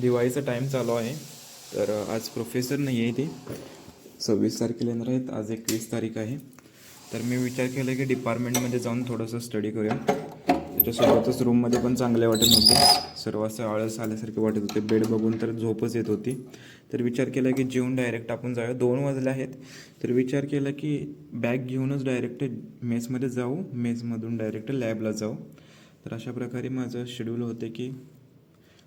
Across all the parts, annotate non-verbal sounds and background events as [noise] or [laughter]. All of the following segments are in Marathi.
दिवाळीचा टाईम चालू आहे. तर आज प्रोफेसर नाही आहे ते. सव्वीस तारखेला येणार आहेत. आज एकवीस तारीख आहे. तर मी विचार केला की डिपार्टमेंटमध्ये जाऊन थोडंसं स्टडी करूया. त्याच्यासोबतच रूममध्ये पण चांगले वाटत नव्हते. सर्व असं आळस आल्यासारखे वाटत होते. बेड बघून तर झोपच येत होती. तर विचार केला की जेवून डायरेक्ट आपण जाऊया. दोन वाजले आहेत. तर विचार केला की बॅग घेऊनच डायरेक्ट मेसमध्ये जाऊ. मेसमधून डायरेक्ट लॅबला जाऊ. तर अशा प्रकारे माझं शेड्यूल होते की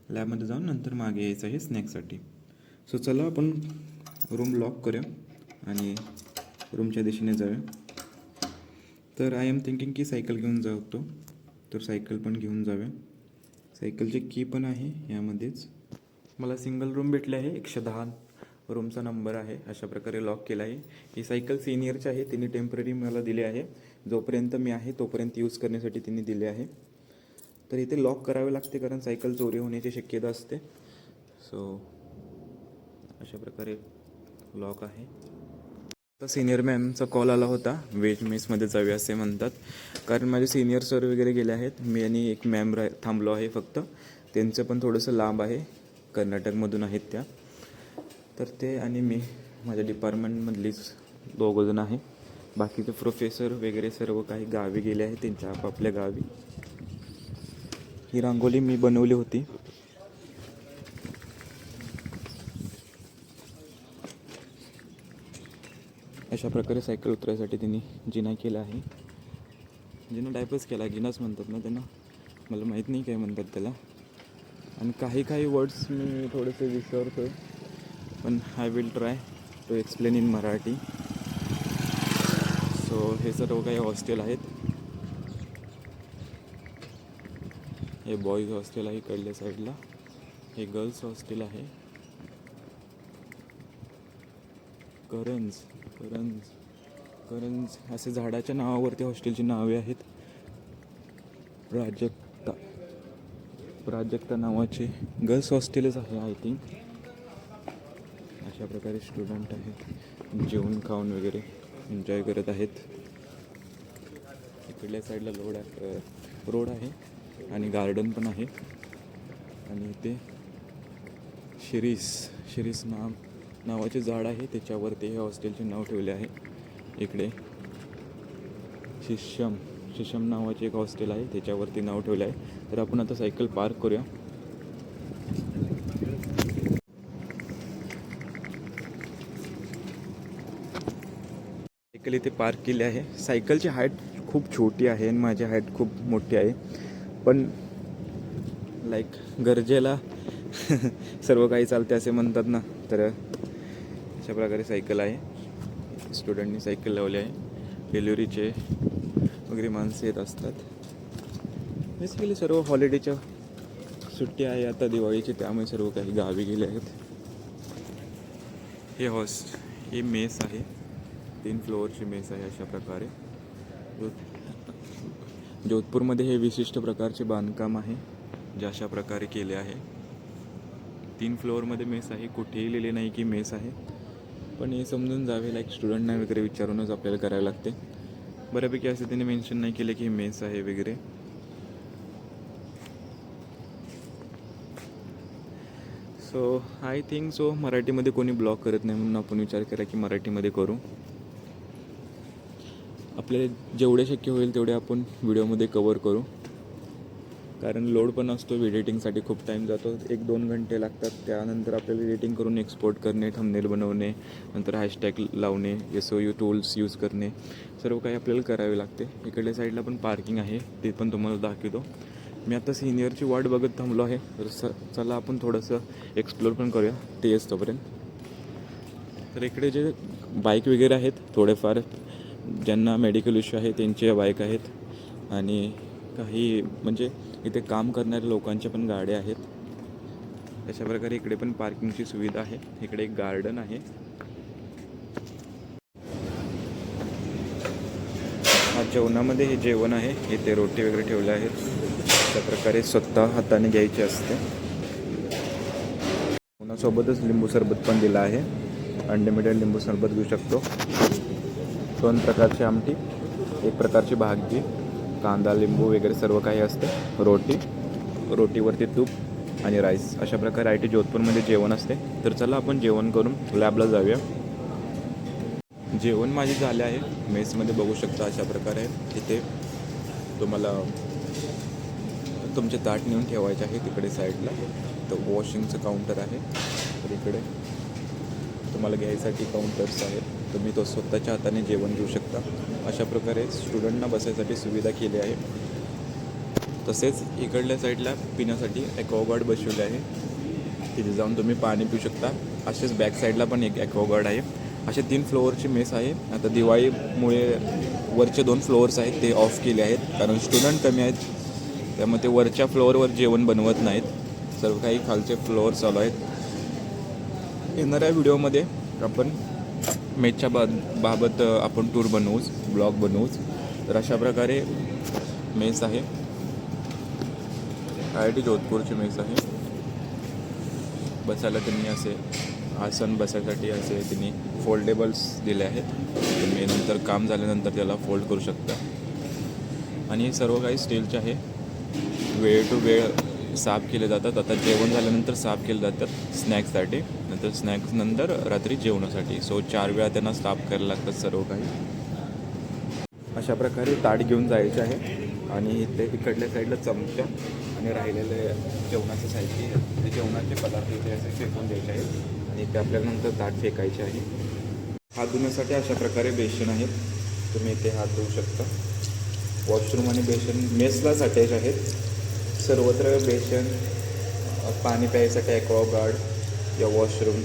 लॅबमध्ये जाऊन नंतर मागे यायचं आहे स्नॅक्ससाठी सो चला आपण रूम लॉक करूया आणि रूमच्या दिशेने जाऊया. तर आय एम थिंकिंग की सायकल घेऊन जातो तर सायकल पण घेऊन जाऊया. सायकलची की पण आहे यामध्येच. मला सिंगल रूम भेटले आहे. एकशे दहा रूमचा नंबर आहे. अशा प्रकारे लॉक केला आहे. ही सायकल सिनियरची आहे. तिने टेंपररी मला दिली आहे. जोपर्यंत मी आहे तोपर्यंत यूज करण्यासाठी तिने दिले आहे. तर इथे लॉक करावे लागते कारण सायकल चोरी होण्याची शक्यता असते. सो अशा प्रकारे लॉक आहे. आता सिनियर मॅमचा कॉल आला होता. वेज मेसमध्ये जाऊया असे म्हणतात. कारण माझे सिनियर सर वगैरे गेले आहेत. मी आणि एक मॅम रा थांबलो आहे फक्त. त्यांचं पण थोडंसं लांब आहे. कर्नाटकमधून आहेत त्या. तर ते आणि मी माझ्या डिपार्टमेंटमधलीच दोघंजण आहे. बाकीचे प्रोफेसर वगैरे सर्व काही गावी गेले आहेत. त्यांच्या आपापल्या गावी. ही रांगोळी मी बनवली होती. अशा प्रकारे सायकल उतरायसाठी तिने जिना केला आहे. जिना टाईपच केला जिनाच म्हणतात ना त्यांना. मला माहीत नाही काय म्हणतात त्याला. आणि काही काही वर्ड्स मी थोडेसे विसरतो पण I will try to explain in Marathi. So हे सर्व काही हॉस्टेल आहेत. हे बॉईज हॉस्टेल आहे इकडल्या साईडला हे गर्ल्स हॉस्टेल आहे. करंज करंज करंज असे झाडाच्या नावावरती हॉस्टेलची नावे आहेत. प्राजक्ता प्राजक्ता नावाचे गर्ल्स हॉस्टेलच आहे आय थिंक अशा प्रकारे स्टुडंट आहेत. जेवण खाऊन वगैरे एन्जॉय करत आहेत. इकडल्या साईडला रोड आहे रोड आहे. आणि गार्डन पण आहे. आणि इथे शिरीस शिरीस नाम नावाचे झाड आहे. त्याच्यावरती हे हॉस्टेलचे नाव ठेवले आहे. इकडे शिष्यम शिशम नावाचे एक हॉस्टेल आहे. त्याच्यावरती नाव ठेवले आहे. तर आपण आता सायकल पार्क करूया. सायकल इथे पार्क केली आहे. सायकलची हाईट खूप छोटी आहे आणि माझी हाईट खूप मोठी आहे. पण लाईक गरजेला [laughs] सर्व काही चालते असे म्हणतात ना. तर अशा प्रकारे सायकल आहे. स्टुडंटनी सायकल लावली आहे. डिलिव्हरीचे वगैरे माणसं येत असतात. बेसिकली सर्व हॉलिडेच्या सुट्टी आहे. आता दिवाळीची त्यामुळे सर्व काही गावी गेले आहेत. हे हॉस हे मेस आहे. तीन फ्लोअरची मेस आहे अशा प्रकारे. जोधपूरमध्ये हे विशिष्ट प्रकारचे बांधकाम आहे जे अशा प्रकारे केले आहे. तीन फ्लोअरमध्ये मेस आहे कुठेही लिहिले नाही की मेस आहे. पण हे समजून जावे लाईक स्टुडंटना वगैरे विचारूनच आपल्याला करावे लागते. बऱ्यापैकी असं त्यांनी मेन्शन नाही केलं की मेस आहे वगैरे. सो आय थिंक सो मराठीमध्ये कोणी ब्लॉग करत नाही म्हणून आपण विचार केला की मराठीमध्ये करू. आपल्याला जेवढे शक्य होईल तेवढे आपण व्हिडिओमध्ये कवर करू. कारण लोड पण असतो एडिटिंगसाठी खूप टाईम जातो. एक दोन घंटे लागतात. त्यानंतर आपल्याला एडिटिंग करून एक्सपोर्ट करणे थंबनेल बनवणे नंतर हॅशटॅग लावणे S O U tools use करणे सर्व काही आपल्याला करावे लागते. इकडल्या साईडला पण पार्किंग आहे. ते पण तुम्हाला दाखवतो. मी आता सिनियरची वाट बघत थांबलो आहे. तर स चला आपण थोडंसं एक्सप्लोर पण करूया. ते येस तर इकडे जे बाईक वगैरे आहेत थोडेफार ज्यांना मेडिकल इश्यू आहे त्यांच्या बाईक आहेत. आणि काही म्हणजे इथे काम करणाऱ्या लोकांच्या पण गाड्या आहेत. अशा प्रकारे इकडे पण पार्किंगची सुविधा आहे. इकडे एक गार्डन आहे. हा जेवणामध्ये हे जेवण आहे. इथे रोटी वगैरे ठेवले आहेत. अशा प्रकारे स्वतः हाताने घ्यायची असते. जेवणासोबतच लिंबू सरबत पण दिला आहे. अनलिमिटेड लिंबू सरबत घेऊ शकतो. दोन प्रकारची आमटी एक प्रकारची भाजी कांदा लिंबू वगैरे सर्व काही असतं. रोटी रोटीवरती तूप आणि राईस. अशा प्रकारे आय टी जोधपूरमध्ये जेवण असते. तर चला आपण जेवण करून लॅबला जाऊया. जेवण माझे झाले आहे. मेसमध्ये बघू शकता अशा प्रकारे. तिथे तुम्हाला तुमचे ताट नेऊन ठेवायचे आहे तिकडे साईडला. तर वॉशिंगचं काउंटर आहे. तर इकडे तुम्हाला घ्यायसाठी काउंटर्स आहेत. तुम्ही तो स्वतःच्या हाताने जेवण घेऊ शकता. अशा प्रकारे स्टुडंटना बसायसाठी सुविधा केली आहे. तसेच इकडल्या साईडला पिण्यासाठी ॲक्वागार्ड बसवले आहे. तिथे जाऊन तुम्ही पाणी पिऊ शकता. असेच बॅक साईडला पण एक ॲक्वागार्ड आहे. असे तीन फ्लोअरची मेस आहे. आता दिवाळीमुळे वरचे दोन फ्लोअर्स आहेत ते ऑफ केले आहेत. कारण स्टुडंट कमी आहेत. त्यामुळे ते वरच्या फ्लोअरवर जेवण बनवत नाहीत. सर्व काही खालचे फ्लोअर चालू आहेत. येणाऱ्या व्हिडिओमध्ये आपण मेचच्या बा बाबत आपण टूर बनवूच ब्लॉग बनवूच. तर अशा प्रकारे मेस आहे. आय आय टी जोधपूरची मेस आहे. बसायला त्यांनी असे आसन बसायसाठी असे त्यांनी फोल्डेबल्स दिले आहेत. तुम्ही नंतर काम झाल्यानंतर त्याला फोल्ड करू शकता. आणि हे सर्व काही स्टीलचे आहे. वेळ टू वेळ साफ केले जातात. आता जेवण झाल्यानंतर साफ केले जातात स्नॅक्ससाठी. नंतर स्नॅक्स नंतर रात्री जेवणासाठी. सो चार वेळा त्यांना साफ करायला लागतात सर्व काही. अशा प्रकारे ताट घेऊन जायचं आहे. आणि इथे इकडल्या साईडला चमचा आणि राहिलेले जेवणाचे साहित्य ते जेवणाचे पदार्थ इथे असे फेकून द्यायचे आहेत. आणि ते आपल्याला नंतर ताट फेकायचे आहे. हात धुण्यासाठी अशा प्रकारे बेसन आहेत. तुम्ही इथे हात धुवू शकता. वॉशरूम आणि बेसन मेसला अटॅच आहेत. सर्वत्र बेसन पाणी पाणी प्यायसाठी ॲक्वागार्ड या वॉशरूम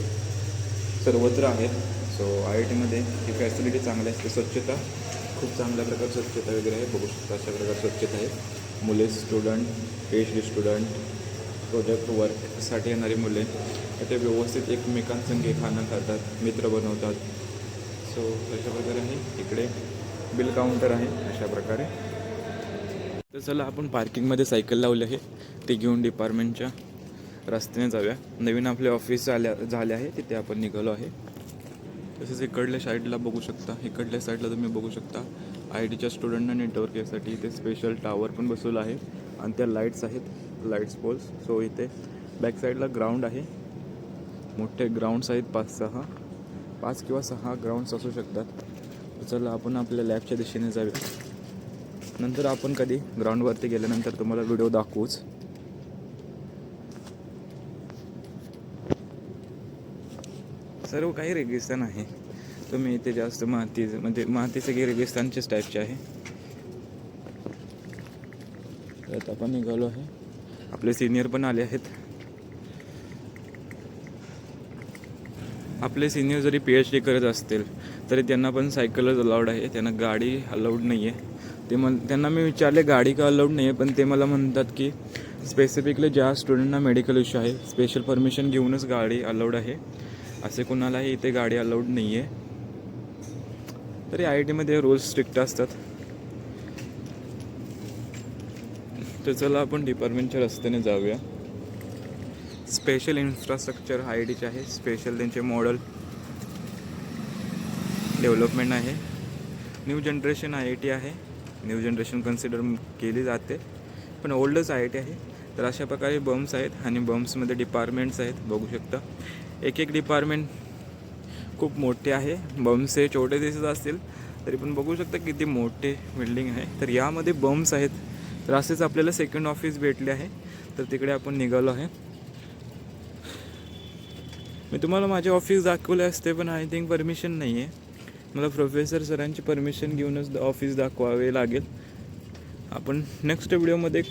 सर्वत्र आहेत. सो आय आय टीमध्ये ही फॅसिलिटी चांगली असते. स्वच्छता खूप चांगल्या प्रकारे स्वच्छता वगैरे आहे. बघू शकता अशा प्रकारे स्वच्छता आहे. मुले student P H D student project वर्कसाठी येणारी मुले ते व्यवस्थित एकमेकांसंगे खाणं खातात मित्र बनवतात. सो अशा प्रकारे आहे. इकडे बिल काउंटर आहे. अशा प्रकारे. तर चला आपण पार्किंगमध्ये सायकल लावली आहे. ते घेऊन डिपार्टमेंटच्या रस्त्याने जाऊया. नवीन आपले ऑफिस आल्या झाले आहे. तिथे आपण निघालो आहे. तसेच इकडल्या साईडला बघू शकता. इकडल्या साईडला तुम्ही बघू शकता. आय टीच्या स्टुडंटना नेटवर्क यासाठी इथे स्पेशल टावर पण बसवलं आहे. आणि त्या लाईट्स आहेत. लाईट्स पोल्स सो इथे बॅक साईडला ग्राउंड आहे. मोठे ग्राउंड्स आहेत पाच सहा. पाच किंवा सहा ग्राउंड्स असू शकतात. चला आपण आपल्या लॅबच्या दिशेने जाऊया. नंतर आपण कधी ग्राउंडवरती गेल्यानंतर तुम्हाला व्हिडिओ दाखवूच. सर्व काही रेगिस्तान आहे. तुम्ही इथे जास्त माती म्हणजे माती सगळी रेगिस्तानच्याच टाईपचे आहे. तर आता आपण निघालो आहे. आपले सिनियर पण आले आहेत. आपले सिनियर जरी पी एच डी करत असतील तरी त्यांना पण सायकलच अलाउड आहे. त्यांना गाडी अलाउड नाही आहे ते मग त्यांना मी विचारले गाडी का अलाउड नाही आहे पण ते मला म्हणतात की स्पेसिफिकली ज्या स्टुडंटना मेडिकल इश्यू आहे स्पेशल परमिशन घेऊनच गाडी अलाउड आहे. असे कुणालाही इथे गाडी अलाउड नाही आहे तरी आय आय टीमध्ये रूल्स स्ट्रिक्ट असतात. तर चला आपण डिपार्टमेंटच्या रस्त्याने जाऊया. स्पेशल इन्फ्रास्ट्रक्चर आय आय टीचे आहे. स्पेशल त्यांचे मॉडल डेव्हलपमेंट आहे. New generation I I T आहे. न्यू जनरेशन कन्सिडर केली जाते. पण ओल्डच आय आय टी आहे तर अशा प्रकारे बम्स आहेत आणि बम्समध्ये डिपार्टमेंट्स आहेत बघू शकता. एक एक डिपार्टमेंट खूप मोठे आहे. बम्स हे छोटे दिसत असतील तरी पण बघू शकता किती मोठे बिल्डिंग आहे. तर यामध्ये बम्स आहेत. तर असेच आपल्याला सेकंड ऑफिस भेटले आहे. तर तिकडे आपण निघालो आहे. मी तुम्हाला माझे ऑफिस दाखवले असते पण आय थिंक परमिशन नाही आहे मला प्रोफेसर सरांची परमिशन घेऊनच ऑफिस दाखवावे लागेल. आपण नेक्स्ट व्हिडिओमध्ये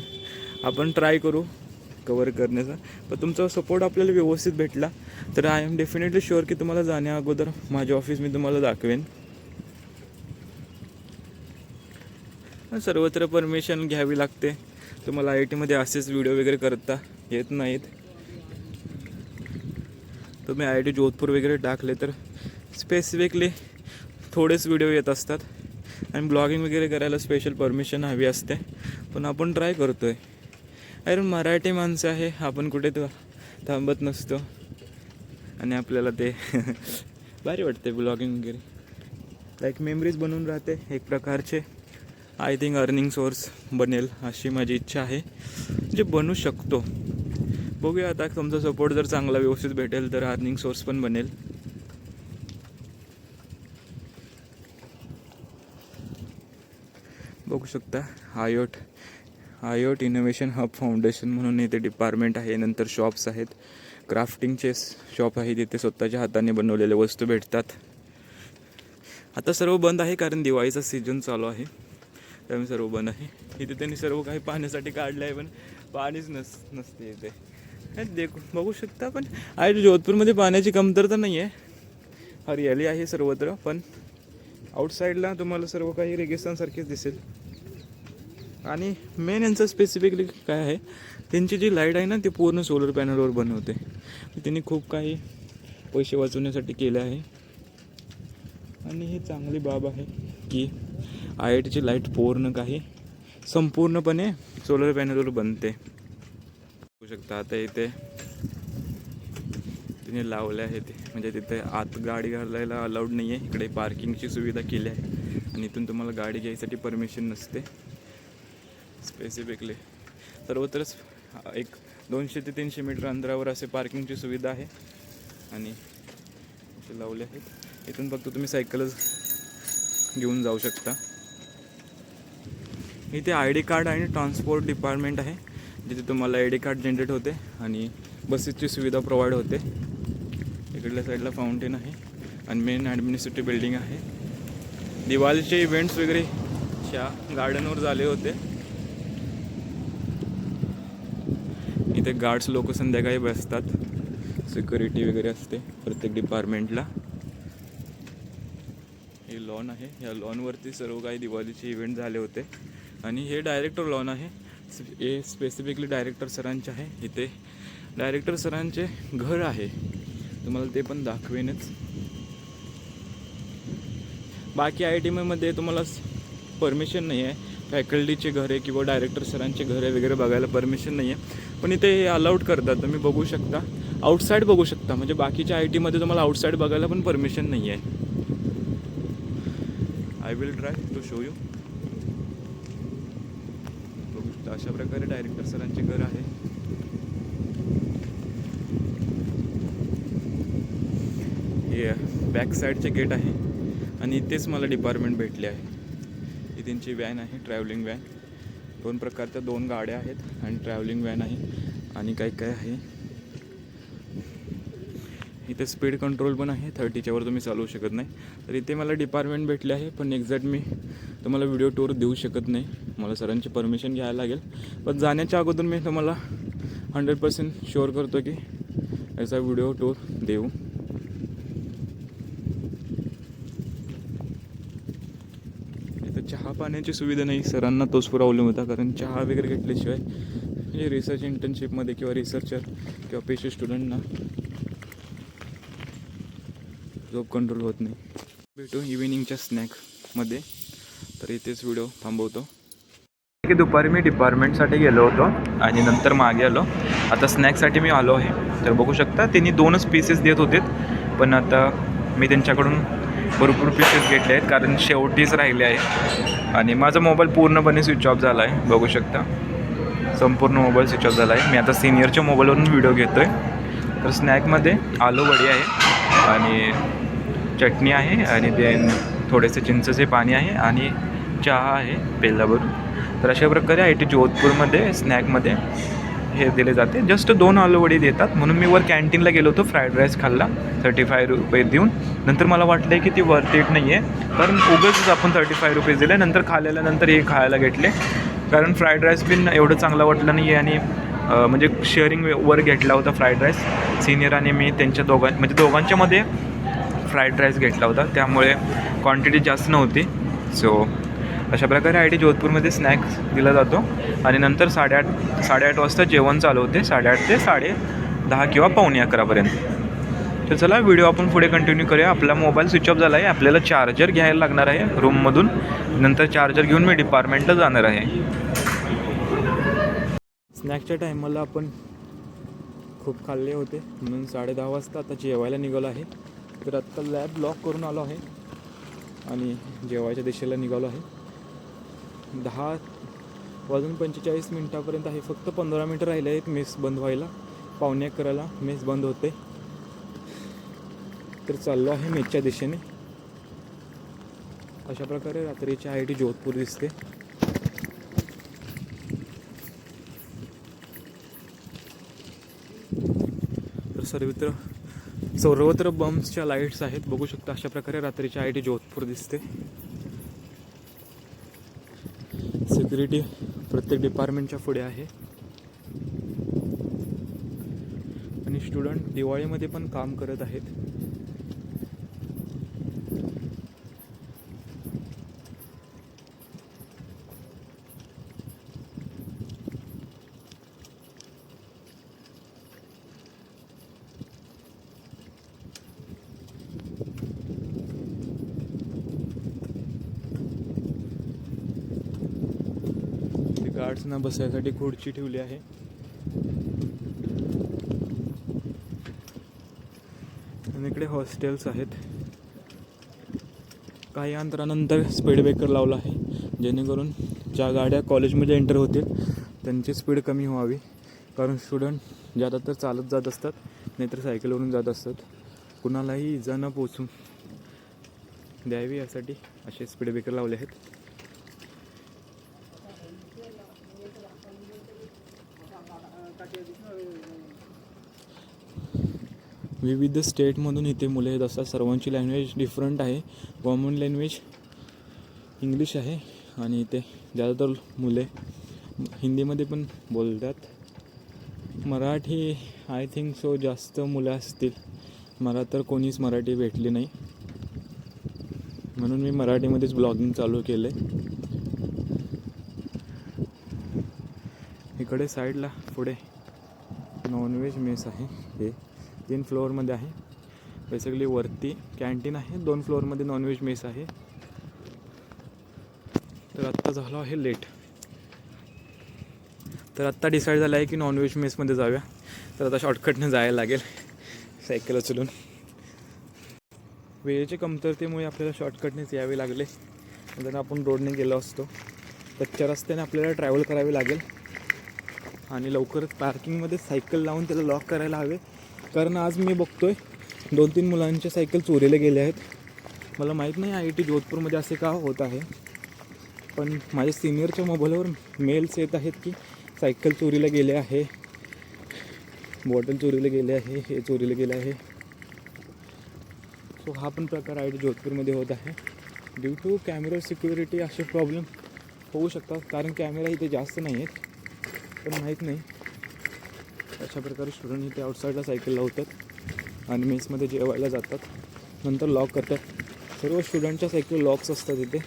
आपण ट्राय करू कवर करण्याचा. पण तुमचा सपोर्ट आपल्याला व्यवस्थित भेटला तर आय एम डेफिनेटली शुअर की तुम्हाला जाण्या अगोदर माझे ऑफिस मी तुम्हाला दाखवेन. सर्वत्र परमिशन घ्यावी लागते. तुम्हाला आय आय टीमध्ये असेच व्हिडिओ वगैरे करता येत नाहीत. तुम्ही आय आय टी जोधपूर वगैरे टाकले तर स्पेसिफिकली थोडेच व्हिडिओ येत असतात. आणि ब्लॉगिंग वगैरे करायला स्पेशल परमिशन हवी असते. पण आपण ट्राय करतो आहे अरे मराठी माणसं आहे आपण कुठे थांबत नसतो. आणि आपल्याला ते [laughs] भारी वाटते ब्लॉगिंग वगैरे. लाईक मेमरीज बनून राहते एक प्रकारचे. आय थिंक अर्निंग सोर्स बनेल अशी माझी इच्छा आहे. जे बनू शकतो. बघूया आता तुमचा सपोर्ट जर चांगला व्यवस्थित भेटेल तर अर्निंग सोर्स पण बनेल. बघू शकता. IoT IoT innovation hub foundation म्हणून इथे डिपार्टमेंट आहे. नंतर शॉप्स आहेत. क्राफ्टिंगचे शॉप आहे तिथे स्वतःच्या हाताने बनवलेल्या वस्तू भेटतात. आता सर्व बंद आहे कारण दिवाळीचा सीझन चालू आहे. त्यामुळे सर्व बंद आहे. इथे त्यांनी सर्व काही पाहण्यासाठी काढलं आहे पण पाणीच नस नसते इथे. देखू बघू शकता पण आहे जोधपूरमध्ये पाण्याची कमतरता नाही आहे हरियाली आहे सर्वत्र पण आउटसाईडला तुम्हाला सर्व काही रेगिस्तानसारखेच दिसेल. आणि मेन यांचं स्पेसिफिकली काय आहे त्यांची जी लाइट आहे ना ती पूर्ण सोलर पॅनलवर बनवते. त्यांनी खूप काही पैसे वाचवण्यासाठी केले आहे. आणि ही चांगली बाब आहे की आय आय टीची लाइट पूर्ण काही संपूर्णपणे सोलर पॅनलवर बनते. बघू शकता आता इथे तिने लावले आहे ते. म्हणजे तिथे आत गाडी घालायला अलाउड नाही आहे इकडे पार्किंगची सुविधा केली आहे. आणि इथून तुम्हाला गाडी घ्यायसाठी परमिशन नसते. स्पेसिफिकली सर्वत्रच एक दोनशे ते तीनशे मीटर अंतरावर असे पार्किंगची सुविधा आहे. आणि असे लावले आहेत. इथून फक्त तुम्ही सायकलच घेऊन जाऊ शकता. इथे आय डी कार्ड आणि ट्रान्सपोर्ट डिपार्टमेंट आहे जिथे तुम्हाला आय डी कार्ड जनरेट होते आणि बसेसची सुविधा प्रोव्हाइड होते. इकडल्या साईडला फाउंटेन आहे आणि मेन ॲडमिनिस्ट्रेटिव्ह बिल्डिंग आहे. दिवाळीचे इव्हेंट्स वगैरे च्या गार्डनवर झाले होते. इथे गार्ड्स लोक संध्याकाळी बसतात. सिक्युरिटी वगैरे असते प्रत्येक डिपार्टमेंटला हे लॉन आहे. या लॉनवरती सर्व काही दिवाळीचे इव्हेंट झाले होते. आणि हे डायरेक्टर लॉन आहे. हे स्पेसिफिकली डायरेक्टर सरांचे आहे. इथे डायरेक्टर सरांचे घर आहे. तुम्हाला ते पण दाखवेनच. बाकी आय टी मध्ये तुम्हाला परमिशन नाही आहे फॅकल्टीचे घरे किंवा डायरेक्टर सरांचे घरे वगैरे बघायला परमिशन नाही आहे पण इथे हे अलाउड करतात तुम्ही बघू शकता. आउटसाईड बघू शकता म्हणजे बाकीच्या आय टीमध्ये तुम्हाला आउटसाईड बघायला पण परमिशन नाही आहे I will try to show you बघू शकता अशा प्रकारे डायरेक्टर सरांचे घर आहे. हे बॅक साईडचे गेट आहे. आणि इथेच मला डिपार्टमेंट भेटले आहे. ही त्यांची व्हॅन आहे? Travelling van. दोन प्रकारच्या दोन गाड्या आहेत आणि ट्रॅव्हलिंग व्हॅन आहे आणि काय काय आहे. इथे स्पीड कंट्रोल पण आहे. थर्टीच्यावर तुम्ही चालवू शकत नाही. तर इथे मला डिपार्टमेंट भेटले आहे पण एक्झॅक्ट मी तुम्हाला व्हिडिओ टूर देऊ शकत नाही. मला सरांची परमिशन घ्यायला लागेल. पण जाण्याच्या अगोदर मी तुम्हाला हंड्रेड पर्सेंट शुअर करतो की याचा व्हिडिओ टूर देऊ इथं चहा पाण्याची सुविधा नाही. सरांना तोच प्रॉब्लेम होता. कारण चहा वगैरे घेतल्याशिवाय म्हणजे रिसर्च इंटर्नशिपमध्ये किंवा रिसर्चर किंवा पेशे स्टुडंटना झोप कंट्रोल होत नाही. भेटू इव्हिनिंगच्या स्नॅकमध्ये तर इथेच व्हिडिओ थांबवतो. की दुपारी मी डिपार्टमेंटसाठी गेलो होतो आणि नंतर मागे आलो. आता स्नॅक्ससाठी मी आलो आहे. तर बघू शकता त्यांनी दोनच पीसेस देत होते. पण आता मी त्यांच्याकडून भरपूर पीसेस घेतले आहेत कारण शेवटीच राहिले आहे. आणि माझा मोबाईल पूर्णपणे स्विच ऑफ झाला आहे बघू शकता. संपूर्ण मोबाईल स्विच ऑफ झाला आहे. मी आता सिनियरच्या मोबाईलवरून व्हिडिओ घेतो आहे तर स्नॅकमध्ये आलू वडी आहे आणि चटणी आहे आणि देन थोडेसे चिंचचे पाणी आहे आणि चहा आहे पेलाभरून तर अशा प्रकारे आय टी जोधपूरमध्ये स्नॅकमध्ये हे दिले जाते. जस्ट दोन आलूवडी देतात. म्हणून मी वर कॅन्टीनला गेलो होतो फ्राईड राईस खाल्ला थर्टी फाय रुपये देऊन. नंतर मला वाटलं की ती वर्थ इट नाही आहे कारण उगाच आपण थर्टी फाय रुपीज दिले नंतर खाल्ल्यानंतर हे खायला घेतले. कारण फ्राईड राईस बिन एवढं चांगलं वाटलं नाही आहे आणि म्हणजे शेअरिंग वर घेतला होता फ्राईड राईस सिनियर आणि मी त्यांच्या दोघां म्हणजे दोघांच्यामध्ये फ्राईड राईस घेतला होता. त्यामुळे क्वांटिटी जास्त नव्हती. सो अशा प्रकारे आय टी जोधपूरमध्ये स्नॅक्स दिला जातो. आणि नंतर साडेआठ साडेआठ वाजता जेवण चालू होते. साडेआठ ते साडे दहा किंवा पावणे अकरापर्यंत. तर चला व्हिडिओ आपण पुढे कंटिन्यू करूया. आपला मोबाईल स्विच ऑफ झाला आहे आपल्याला चार्जर घ्यायला लागणार आहे रूममधून नंतर चार्जर घेऊन मी डिपार्टमेंटला जाणार आहे. स्नॅक्सच्या टायमाला आपण खूप खाल्ले होते. म्हणून साडे दहा वाजता आता जेवायला निघालो आहे. तर आत्ता लॅब लॉक करून आलो आहे. आणि जेवायच्या दिशेला निघालो आहे. दहा वाजून पंचेचाळीस मिनटापर्यंत आहे. फक्त पंधरा मिनटं राहिले आहेत मेस बंद व्हायला. पावणे अकराला मेस बंद होते. तर चाललो आहे मेसच्या दिशेने. अशा प्रकारे रात्रीची आय टी जोधपूर दिसते. तर सर्वत्र सर्वत्र बम्सच्या लाईट्स आहेत. बघू शकता अशा प्रकारे रात्रीची आय टी जोधपूर दिसते. सिक्युरिटी प्रत्येक डिपार्टमेंटच्या पुढे आहे. आणि स्टुडंट दिवाळीमध्ये पण काम करत आहेत ते गार्ड्सना बसायसाठी खुर्ची ठेवली आहे. आणि इकडे हॉस्टेल्स आहेत. काही अंतरानंतर स्पीड ब्रेकर लावला आहे. जेणेकरून ज्या गाड्या कॉलेजमध्ये एंटर होतील त्यांची स्पीड कमी व्हावी. कारण स्टुडंट ज्यादा तर चालत जात असतात नाहीतर सायकलवरून जात असतात. कुणालाही इजा न पोचून द्यावी यासाठी असे स्पीड ब्रेकर लावले आहेत. विविध स्टेटमधून इथे मुले येत असतात सर्वांची लँग्वेज डिफरंट आहे. कॉमन लँग्वेज इंग्लिश आहे. आणि इथे ज्यादातर मुले हिंदीमध्ये पण बोलतात. मराठी आय थिंक सो जास्त मुलं असतील. मला तर कोणीच मराठी भेटली नाही. म्हणून मी मराठीमध्येच ब्लॉगिंग चालू केलं आहे इकडे साईडला पुढे नॉनव्हेज मेस आहे. हे. तीन फ्लोअरमध्ये आहे. बेसिकली वरती कॅन्टीन आहे दोन फ्लोअरमध्ये नॉनव्हेज मेस आहे. तर आत्ता झालो आहे लेट तर आत्ता डिसाईड झालं आहे की नॉनव्हेज मेसमध्ये जाऊया. तर आता शॉर्टकटनं जायला लागेल सायकल उचलून. वेळेच्या कमतरतेमुळे आपल्याला शॉर्टकटनेच यावे लागले. जर आपण रोडने गेलो असतो. कच्च्या रस्त्याने आपल्याला ट्रॅव्हल करावे लागेल. आणि लवकरच पार्किंगमध्ये सायकल लावून त्याला लॉक करायला हवे. कारण आज मी बघतोय दोन तीन मुलांच्या सायकल चोरीला गेले आहेत. मला माहीत नाही आय टी जोधपूरमध्ये असे का होत आहे. पण माझ्या सिनियरच्या मोबाईलवर मेल्स येत आहेत की सायकल चोरीला गेले आहे बॉटल चोरीला गेले आहे हे चोरीला गेले आहे. सो हा पण प्रकार आय टी जोधपूरमध्ये होत आहे. ड्यू टू कॅमेरा सिक्युरिटी असे प्रॉब्लेम होऊ शकतात कारण कॅमेरा इथे जास्त नाही आहेत पण माहीत नाही अशा प्रकारे स्टुडंट इथे आउटसाईडला सायकल लावतात आणि मेसमध्ये जेवायला जातात. नंतर लॉक करतात. सर्व स्टुडंटच्या सायकल लॉक्स असतात इथे.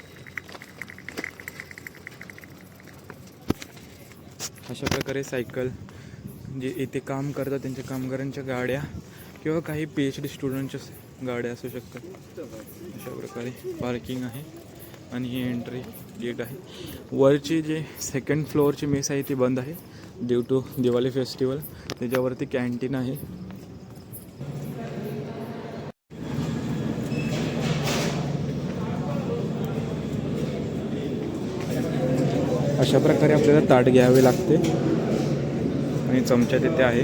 अशा प्रकारे सायकल जे इथे काम करतात त्यांच्या कामगारांच्या गाड्या किंवा काही पी एच डी स्टुडंटच्या गाड्या असू शकतात. अशा प्रकारे पार्किंग आहे आणि ही एंट्री गेट आहे. वरची जे सेकंड फ्लोअरची मेस आहे ती बंद आहे. ड्यू टू दिवाळी फेस्टिवल त्याच्यावरती कॅन्टीन आहे. अशा प्रकारे आपल्याला ताट घ्यावे लागते. आणि चमचा तिथे आहे.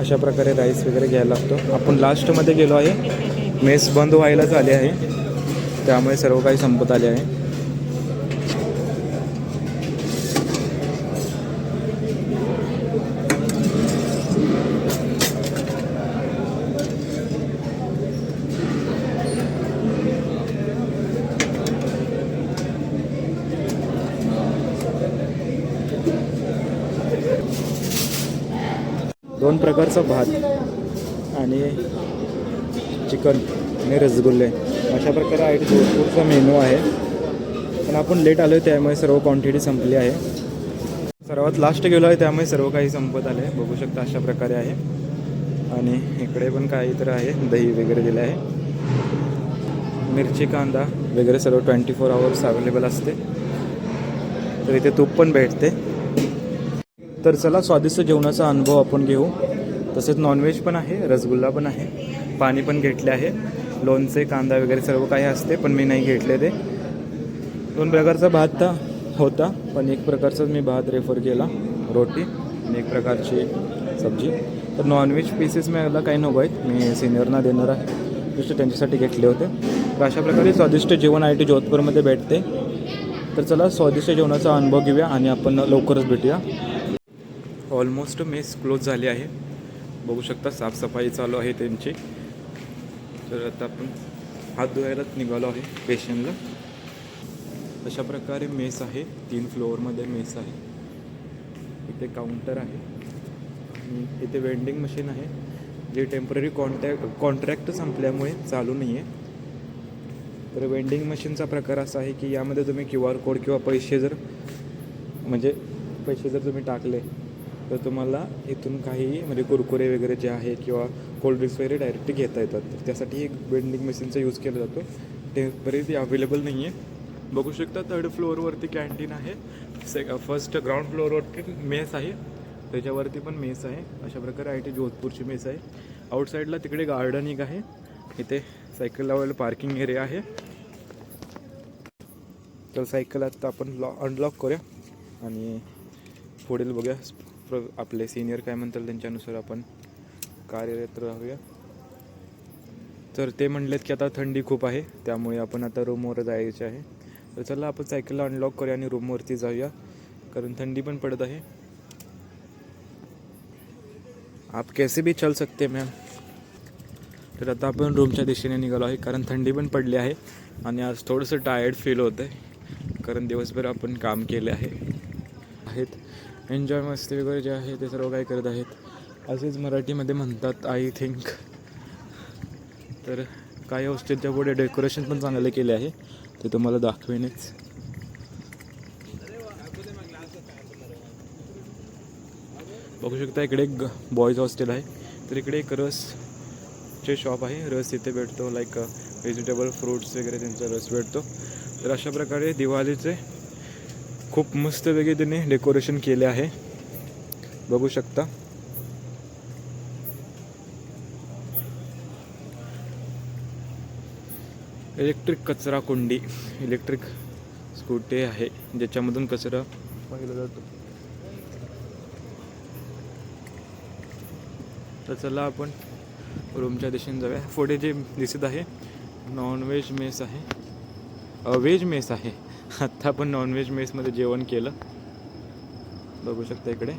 अशा प्रकारे राईस वगैरे घ्यायला लागतो. आपण लास्टमध्ये गेलो आहे. मेस बंद व्हायलाच आले आहे. त्यामुळे सर्व काही संपत आले आहे दोन प्रकारचा भात आणि चिकन आणि रसगुल्ले अशा प्रकारे आय टी जोधपूरचा मेनू आहे. पण आपण लेट आलो आहे त्यामुळे सर्व क्वांटिटी संपली आहे. सर्वात लास्ट गेलो आहे त्यामुळे सर्व काही संपत आले बघू शकता अशा प्रकारे आहे. आणि इकडे पण काही तर आहे. दही वगैरे दिलं आहे. मिरची कांदा वगैरे सर्व ट्वेंटी फोर आवर्स अवेलेबल असते. तर इथे तूप पण भेटते. तर चला स्वादिष्ट जेवणाचा अनुभव आपण घेऊ. तसेच नॉनव्हेज पण आहे रसगुल्ला पण आहे पाणी पण घेतले आहे लोणचे कांदा वगैरे सर्व काही असते पण मी नाही घेतले ते. दोन प्रकारचा भात होता पण एक प्रकारचाच मी भात रेफर केला रोटी आणि एक प्रकारची सब्जी. तर नॉनव्हेज पीसेस मला काही नको आहेत मी सिनियरना देणार आहे. जस्ट त्यांच्यासाठी घेतले होते. तर अशा प्रकारे स्वादिष्ट जेवण आय टी जोधपूरमध्ये भेटते. तर चला स्वादिष्ट जेवणाचा अनुभव घेऊया आणि आपण लवकरच भेटूया. ऑलमोस्ट मेस क्लोज झाली आहे. बघू शकता साफसफाई चालू आहे त्यांची. तर आता आपण हात धुवायलाच निघालो आहे पेशंटला अशा प्रकारे मेस आहे तीन फ्लोअरमध्ये मेस आहे. इथे काउंटर आहे. इथे वेंडिंग मशीन आहे. जे टेंपररी कॉन्टॅक्ट कॉन्ट्रॅक्ट संपल्यामुळे चालू नाही आहे तर वेंडिंग मशीनचा प्रकार असा आहे की यामध्ये तुम्ही क्यू आर कोड किंवा पैसे जर म्हणजे पैसे जर तुम्ही टाकले तर तुम्हाला इथून काही म्हणजे कुरकुरे वगैरे जे आहे किंवा कोल्ड्रिंक्स वगैरे डायरेक्ट घेता येतात. तर त्यासाठी एक वेंडिंग मशीनचा यूज केला जातो. ते बरेच अवेलेबल नाही आहे बघू शकता थर्ड फ्लोअरवरती कॅन्टीन आहे. से फर्स्ट ग्राउंड फ्लोअरवरती मेस आहे. त्याच्यावरती पण मेस आहे. अशा प्रकारे आय टी जोधपूरची मेस आहे. आउटसाईडला तिकडे गार्डन एक आहे. इथे सायकल लावायला पार्किंग एरिया आहे. तर सायकल आता आपण लॉ अनलॉक करूया. आणि पुढील बघूया. प्र- आपले सिनियर काय म्हणतात त्यांच्यानुसार आपण कार्यरत राहूया. तर ते म्हणलेत की आता थंडी खूप आहे त्यामुळे आपण आता रूमवर जायचे आहे. तर चला आपण सायकलला अनलॉक करूया आणि रूमवरती जाऊया कारण थंडी पण पडत आहे. आप कैसे भी चल सकते मॅम तर आता आपण रूमच्या दिशेने निघालो आहे कारण थंडी पण पडली आहे आणि आज थोडंसं टायर्ड फील होतं आहे कारण दिवसभर आपण काम केले आहे. आहेत. एन्जॉय मस्ती वगैरे जे आहे ते सर्व काही करत आहेत. असेच मराठीमध्ये म्हणतात आय थिंक तर काही हॉस्टेलच्या पुढे डेकोरेशन पण चांगले केले आहे. ते तुम्हाला दाखवेनच. बघू शकता इकडे एक बॉयज हॉस्टेल आहे. तर इकडे एक रसचे शॉप आहे. रस इथे भेटतो लाईक व्हेजिटेबल फ्रूट्स वगैरे त्यांचा रस भेटतो. तर अशा प्रकारे दिवाळीचे खूप मस्त वेगळे त्यांनी डेकोरेशन केले आहे. बघू शकता. इलेक्ट्रिक कचरा कुंडी इलेक्ट्रिक स्कूटी आहे ज्याच्यामधून कचरा पाहिला जातो. तर चला आपण रूमच्या दिशेने जाऊया. पुढे जे दिसत आहे नॉनव्हेज मेस आहे. व्हेज मेस आहे. आत्ता आपण नॉनव्हेज मेसमध्ये जेवण केलं. बघू शकता इकडे.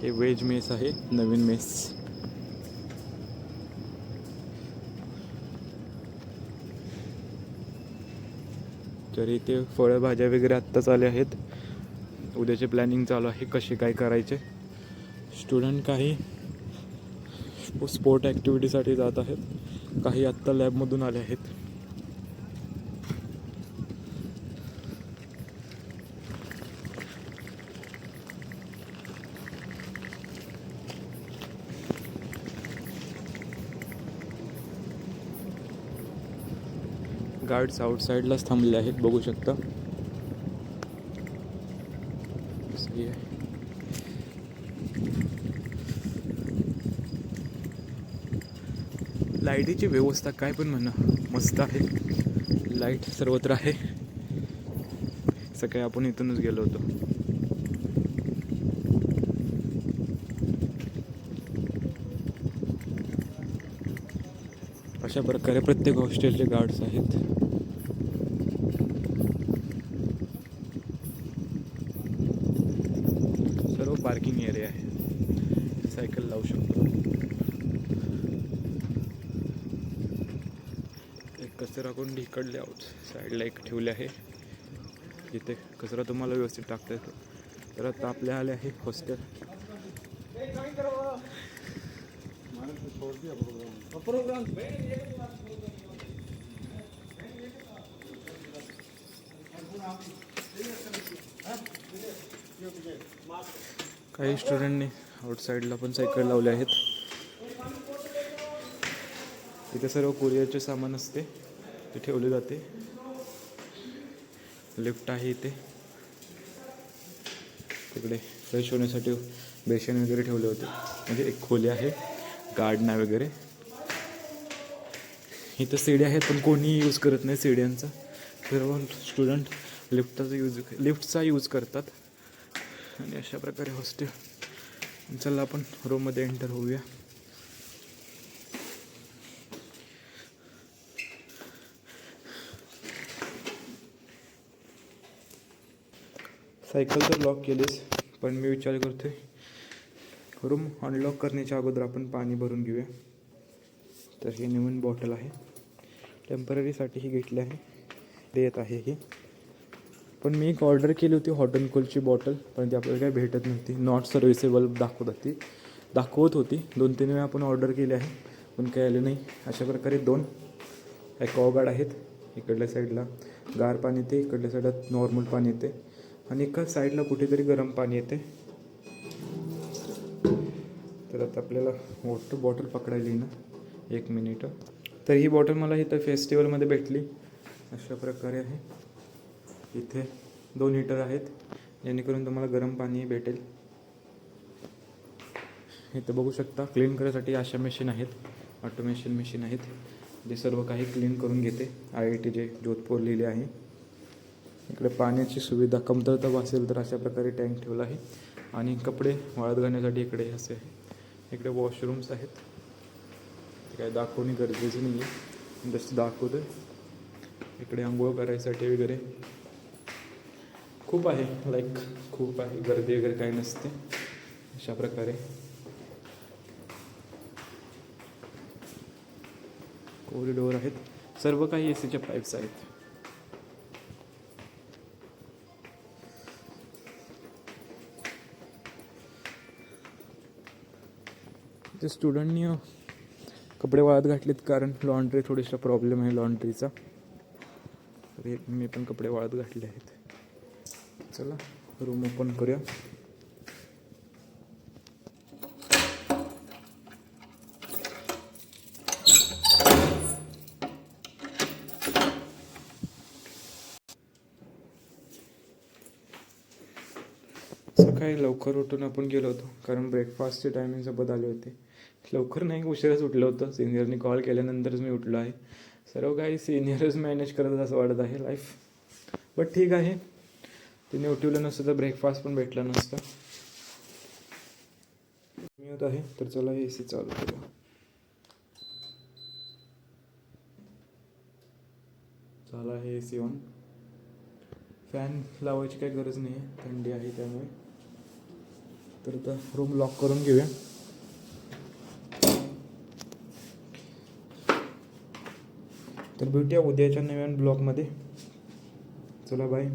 हे व्हेज मेस आहे नवीन मेस तर इथे फळभाज्या वगैरे आत्ताच आल्या आहेत. उद्याचे प्लॅनिंग चालू आहे कसे काय करायचे. स्टुडंट काही स्पोर्ट ॲक्टिव्हिटीसाठी जात आहेत. काही आत्ता लॅबमधून आले आहेत. गार्ड्स आउटसाईडलाच थांबले आहेत बघू शकता सही आहे लाईटीची व्यवस्था काय पण म्हणा मस्त आहे. लाइट सर्वत्र आहे. सकाळी आपण इथूनच गेलो होतो. अशा प्रकारे प्रत्येक हॉस्टेलचे गार्ड्स आहेत सर्व पार्किंग एरिया आहे सायकल लावू शकतो एक इकडले आहोत. साईडला एक ठेवले आहे. इथे कचरा तुम्हाला व्यवस्थित टाकता येतो. तर आता आपल्या आले आहे हॉस्टेल काही स्टुडंटनी आउटसाईडला पण सायकल लावले आहेत. इथे सर्व कुरिअरचे सामान असते. ते ठेवले जाते. लिफ्ट आहे इथे. तिकडे फ्रेश होण्यासाठी बेसन वगैरे ठेवले होते. म्हणजे एक खोली आहे गार्डना वगैरे. इथं सीडी आहेत पण कोणी यूज करत नाही सीड्यांचा. सर्व स्टुडंट लिफ्टचा यूज लिफ्टचा यूज करतात. आणि अशा प्रकारे हॉस्टेल चला आपण रूममध्ये एंटर होऊया. सायकल तर लॉक केलीस पण मी विचार करतोय रूम अनलॉक करण्याच्या अगोदर आपण पाणी भरून घेऊया. तर ही नवीन बॉटल आहे. टेम्पररीसाठी ही घेतली आहे. देत आहे ही. पण मी एक ऑर्डर केली होती हॉट अँड कोल्डची बॉटल पण ती आपल्याला काही भेटत नव्हती. नॉट सर्व्हिसेबल दाखवत होती. दाखवत होती. दोन तीन वेळा आपण ऑर्डर केली आहे पण काही आले नाही. अशा प्रकारे दोन ॲक्वागार्ड आहेत. इकडल्या साईडला गार पाणी येते इकडल्या साईडला नॉर्मल पाणी येते. आणि एका साईडला कुठेतरी गरम पाणी येते. तर आता आपल्याला वॉटर बॉटल पकडायली ना एक मिनिट तर ही बॉटल मला इथं फेस्टिवलमध्ये भेटली. अशा प्रकारे आहे. इथे दोन हिटर आहेत. जेणेकरून तुम्हाला गरम पाणी भेटेल. इथं बघू शकता क्लीन करायसाठी अशा मशीन आहेत. ऑटोमेशन मशीन आहेत. जे सर्व काही क्लीन करून घेते. आय आय टी जे जोधपूर लिहिले आहे. इकडे पाण्याची सुविधा कमतरता असेल तर अशा प्रकारे टँक ठेवला आहे. आणि कपडे वाळत घालण्यासाठी इकडे असे आहे इकडे वॉशरूम्स आहेत. ते काय दाखवणे गरजेचं नाही आहे जसं दाखवतो इकडे आंघोळ करायसाठी वगैरे खूप आहे. लाईक खूप आहे. गर्दी वगैरे काही नसते. अशा प्रकारे. कॉरिडोर आहेत. सर्व काही ए सीच्या पाईप्स आहेत. ते स्टुडंटनी कपडे वाळत घातलेत कारण लॉन्ड्री थोडीसा प्रॉब्लेम आहे लॉन्ड्रीचा तर मी पण कपडे वाळत घातले आहेत. चला रूम ओपन करूया. सकाळी लवकर उठून आपण गेलो होतो कारण ब्रेकफास्टचे टायमिंग सोबत आले होते. लवकर नाही उशिराच उठलं होतं. सिनियरनी कॉल केल्यानंतरच मी उठलो आहे. सर्व काही सिनियरच मॅनेज करत असं वाटत आहे लाईफ बट ठीक आहे. तिने उठवलं नसतं तर ब्रेकफास्ट पण भेटला नसतं. मी होत आहे तर चला ए सी चालू करू झाला आहे ए सी ऑन फॅन लावायची काही गरज नाही आहे थंडी आहे त्यामुळे. तर आता रूम लॉक करून घेऊया. तर भेटूया उद्याच्या नव्यान ब्लॉगमध्ये. चला बाय.